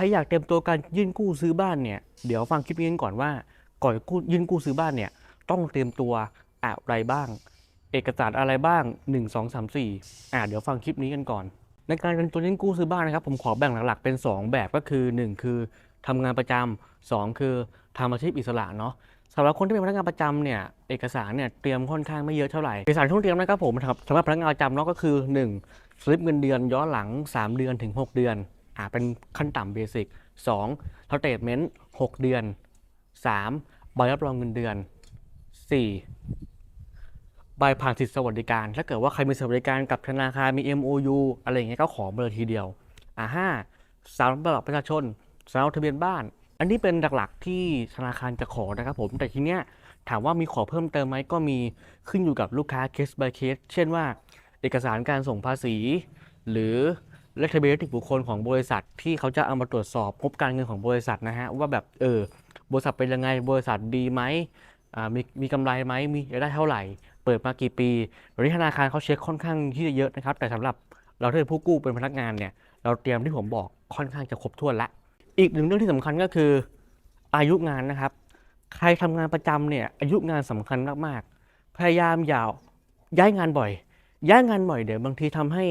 รอยากเตรียมตัวการยื่นกู้ซื้อบ้านเนี่ย เดี๋ยวฟังคลิปนี้กันก่อนว่า ก่อนกู้ยื่นกู้ซื้อบ้านเนี่ย ต้องเตรียมตัวอะไรบ้าง เอกสารอะไรบ้าง 1 2 3 4 อ่าเดี๋ยวฟังคลิปนี้กันก่อน ในการเป็นตัวยื่นกู้ซื้อบ้านนะครับ ผมขอแบ่งหลักๆเป็น 2 แบบก็คือ 1 คือทำงานประจำสองคือทำอาชีพอิสระเนาะสำหรับคนที่เป็นพนักงานประจำเนี่ยเอกสารเนี่ยเตรียมค่อนข้างไม่เยอะเท่าไหร่เอกสารที่ต้องเตรียมนะครับผมสำหรับสำหรับพนักงานประจำเนาะก็คือ 1 สลิปเงินเดือนย้อนหลัง 3 เดือนถึง 6 เดือน อ่าเป็นขั้นต่ำเบสิก2สเตทเมนต์6เดือน 3. ใบรับรองเงินเดือน 4. ใบผ่านสิทธิสวัสดิการ ถ้าเกิดว่าใครมีสวัสดิการกับธนาคารมี MOU อะไรอย่างเงี้ยก็ขอมาเลยทีเดียว อ่าห้าสามบัตรประชาชนสามทะเบียนบ้าน อันนี้เป็นหลักๆที่ธนาคารจะขอนะครับผม แต่ทีเนี้ยถามว่ามีขอเพิ่มเติมไหมก็มีขึ้นอยู่กับลูกค้า case by case เช่นว่า เอกสารการส่งภาษี หรือ เลขทะเบียนนิติบุคคลของบริษัทที่เขาจะเอามาตรวจสอบพบการเงินของบริษัทนะฮะว่าแบบเออบริษัทเป็นยังไงบริษัทดีไหมมีมีกำไรไหมมีรายได้เท่าไหร่ เปิดมากี่ปีเดี๋ยวนี้ธนาคารเขาเช็คค่อนข้างที่จะเยอะนะครับ แต่สำหรับเราที่เป็นผู้กู้เป็นพนักงานเนี่ยเราเตรียมที่ผมบอกค่อนข้างจะครบถ้วนละ อีกหนึ่งเรื่องที่สำคัญก็คืออายุงานนะครับ ใครทำงานประจำเนี่ยอายุงานสำคัญมากๆ พยายามอย่าย้ายงานบ่อย ย้ายงานบ่อยเดี๋ยวบางทีทำให้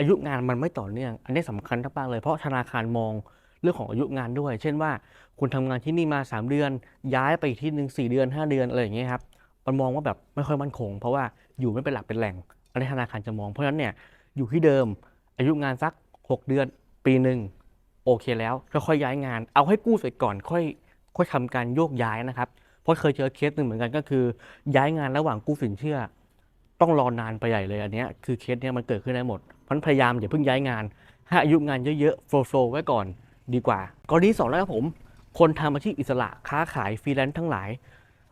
อายุงานมันไม่ต่อเนื่อง อันนี้สำคัญมากเลยเพราะธนาคารมองเรื่องของอายุงานด้วย เช่นว่าคุณทำงานที่นี่มา 3 เดือน ย้ายไปอีกที่หนึ่ง4เดือน 5 เดือนอะไรอย่างเงี้ยครับมันมองว่าแบบไม่ค่อยมั่นคง เพราะว่าอยู่ไม่เป็นหลักเป็นแหล่งอันนี้ธนาคารจะมองเพราะฉะนั้นเนี่ยอยู่ที่เดิม อายุงานสัก 6 เดือน ปีหนึ่งโอเคแล้วค่อยๆย้ายงาน เอาให้กู้เสร็จก่อนค่อยค่อยทำการโยกย้ายนะครับ เพราะเคยเจอเคสหนึ่งเหมือนกันก็คือ ย้ายงานระหว่างกู้สินเชื่อ ต้องรอนานไปใหญ่เลยอันเนี้ยคือเคสเนี้ยมันเกิดขึ้นได้หมดพันพยายามอย่าเพิ่งย้ายงานให้อายุงานเยอะๆโฟล์ไว้ก่อนดีกว่ากรณีสองแล้วครับผม คนทำอาชีพอิสระค้าขายฟรีแลนซ์ทั้งหลาย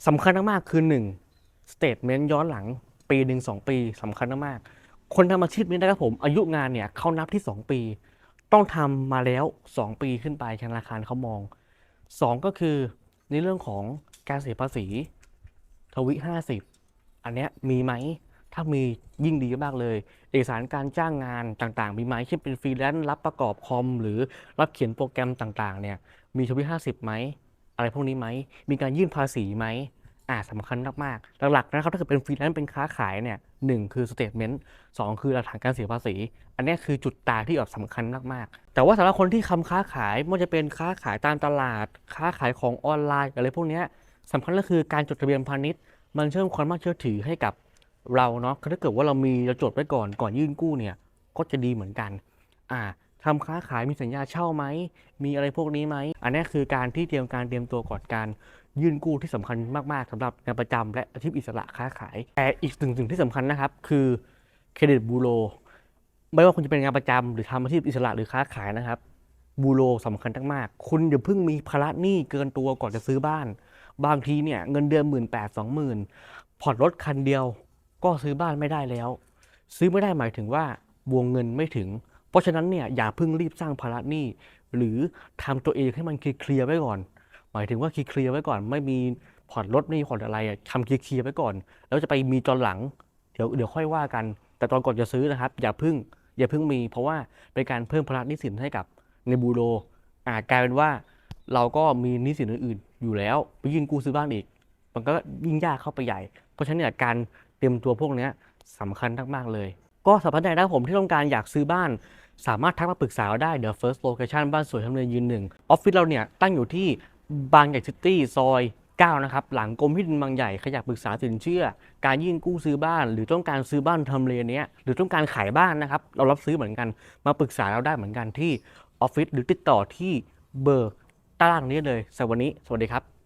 สำคัญมากๆคือ1สเตทเมนต์ย้อนหลังปีหนึ่งสองปีสำคัญมากๆคนทำอาชีพนี้นะครับผม อายุงานเนี่ยเขานับที่ 2 ปี ต้องทำมาแล้ว 2 ปีขึ้นไปธนาคารเขามอง 2 ก็คือในเรื่องของการเสียภาษีทวิ 50 อันเนี้ยมีไหม ถ้ามียิ่งดีมากเลย เอกสารการจ้างงานต่างๆ มีไหมเช่นเป็นฟรีแลนซ์รับประกอบคอม หรือรับเขียนโปรแกรมต่างๆเนี่ยมีทวิ50ไหมอะไรพวกนี้ไหมมีการยื่นภาษีไหมอ่าสำคัญมากๆหลักๆนะครับถ้าเกิดเป็นฟรีแลนซ์เป็นค้าขายเนี่ยหนึ่งคือสเตทเมนต์สองคือหลักฐานการเสียภาษี อันนี้คือจุดตาที่แบบสำคัญมากๆ แต่ว่าสำหรับคนที่ทำค้าขายไม่ว่าจะเป็นค้าขายตามตลาด ค้าขายของออนไลน์อะไรพวกนี้สำคัญก็คือการจดทะเบียนพาณิชย์ มันเชื่อมความน่าเชื่อถือให้กับ เราเนาะถ้าเกิดว่าเรามีเราจดไว้ก่อนก่อนยื่นกู้เนี่ย ก็จะดีเหมือนกัน อ่าทำค้าขายมีสัญญาเช่าไหม มีอะไรพวกนี้ไหม อันนี้คือการที่เตรียมการเตรียมตัวก่อนการยื่นกู้ที่สำคัญมาก ๆสำหรับงานประจำและอาชีพอิสระค้าขาย แต่อีกสิ่งหนึ่งที่สำคัญนะครับ คือเครดิตบูโร ไม่ว่าคุณจะเป็นงานประจำหรือทำอาชีพอิสระหรือค้าขายนะครับ บูโรสำคัญมากๆคุณอย่าเพิ่งมีภาระหนี้เกินตัวก่อนจะซื้อบ้าน บางทีเนี่ยเงินเดือนหมื่นแปดสองหมื่นผ่อนรถคันเดียว ก็ซื้อบ้านไม่ได้แล้ว ซื้อไม่ได้หมายถึงว่าวงเงินไม่ถึง เพราะฉะนั้นเนี่ยอย่าเพิ่งรีบสร้างภาระหนี้ หรือทำตัวเองให้มันเคลียร์ไว้ก่อน หมายถึงว่าเคลียร์ไว้ก่อนไม่มีผ่อนรถไม่มีผ่อนอะไรอะทำเคลียร์ไว้ก่อน แล้วจะไปมีตอนหลัง เดี๋ยวเดี๋ยวค่อยว่ากัน แต่ตอนก่อนจะซื้อนะครับ อย่าเพิ่งอย่าเพิ่งมี เพราะว่าเป็นการเพิ่มภาระหนี้สินให้กับในบูโรอาจกลายเป็นว่าเราก็มีหนี้สินอื่นๆอยู่แล้ว ไปยื่นกู้ซื้อบ้านอีก มันก็ยิ่งยากเข้าไปใหญ่ เพราะฉะนั้นเนี่ยการ เตรียมตัวพวกนี้ยสำคัญมากๆเลย ก็สำหรับท่านใดนะครับผมที่ต้องการอยากซื้อบ้าน สามารถทักมาปรึกษาเราได้เดี๋ยว first location บ้านสวยทำเลยืนหนึ่งออฟฟิศเราเนี่ยตั้งอยู่ที่บางใหญ่ซิตี้ซอย9นะครับหลังกรมที่ดินบางใหญ่ใครอยากปรึกษาสินเชื่อ การยื่นกู้ซื้อบ้าน หรือต้องการซื้อบ้านทำเลเนี้ยหรือต้องการขายบ้านนะครับเรารับซื้อเหมือนกันมาปรึกษาเราได้เหมือนกันที่ออฟฟิศหรือติดต่อที่เบอร์ต้ล่างนี้เลยสำหรับวันนี้ สวัสดีครับ